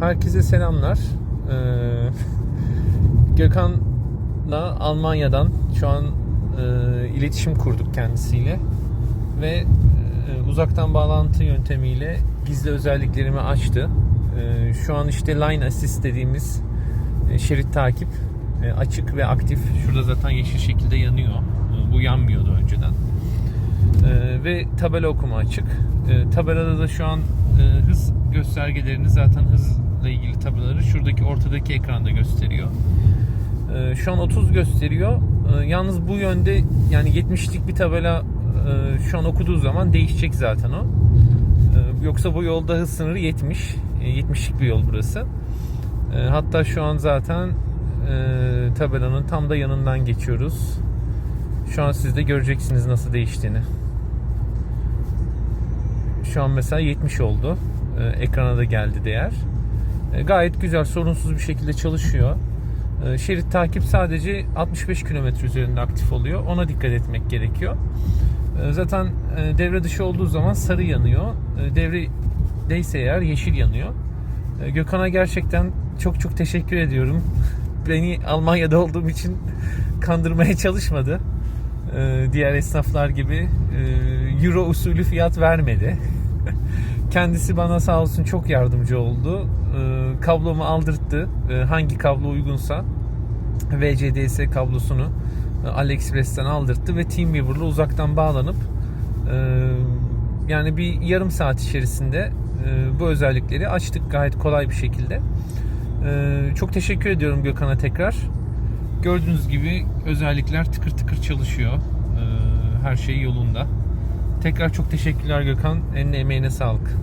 Herkese selamlar. Ee, Gökhan'la Almanya'dan şu an e, iletişim kurduk kendisiyle ve e, uzaktan bağlantı yöntemiyle gizli özelliklerimi açtı. E, şu an işte Line Assist dediğimiz e, şerit takip e, açık ve aktif. Şurada zaten yeşil şekilde yanıyor. E, bu yanmıyordu önceden. E, ve tabela okuma açık. E, tabelada da şu an e, hız göstergelerini zaten hızla ilgili tabelaları şuradaki ortadaki ekranda gösteriyor. E, şu an 30 gösteriyor. E, yalnız bu yönde yani 70'lik bir tabela e, şu an okuduğu zaman değişecek zaten o. E, yoksa bu yolda hız sınırı 70. E, 70'lik bir yol burası. E, hatta şu an zaten e, tabelanın tam da yanından geçiyoruz. Şu an siz de göreceksiniz nasıl değiştiğini. Şu an mesela 70 oldu. Ee, ekrana da geldi değer. Ee, gayet güzel, sorunsuz bir şekilde çalışıyor. Ee, şerit takip sadece 65 km üzerinde aktif oluyor. Ona dikkat etmek gerekiyor. Ee, zaten e, devre dışı olduğu zaman sarı yanıyor. Ee, devredeyse eğer yeşil yanıyor. Ee, Gökhan'a gerçekten çok çok teşekkür ediyorum. Beni Almanya'da olduğum için kandırmaya çalışmadı. Ee, diğer esnaflar gibi e, euro usulü fiyat vermedi. Kendisi bana sağ olsun çok yardımcı oldu. Ee, kablomu aldırttı. Ee, hangi kablo uygunsa VCDS kablosunu e, AliExpress'ten aldırttı ve TeamViewer'la uzaktan bağlanıp e, yani bir yarım saat içerisinde bu özellikleri açtık gayet kolay bir şekilde. Çok teşekkür ediyorum Gökhan'a tekrar. Gördüğünüz gibi özellikler tıkır tıkır çalışıyor. Ee, Her şey yolunda. Tekrar çok teşekkürler Gökhan. Eline emeğine sağlık.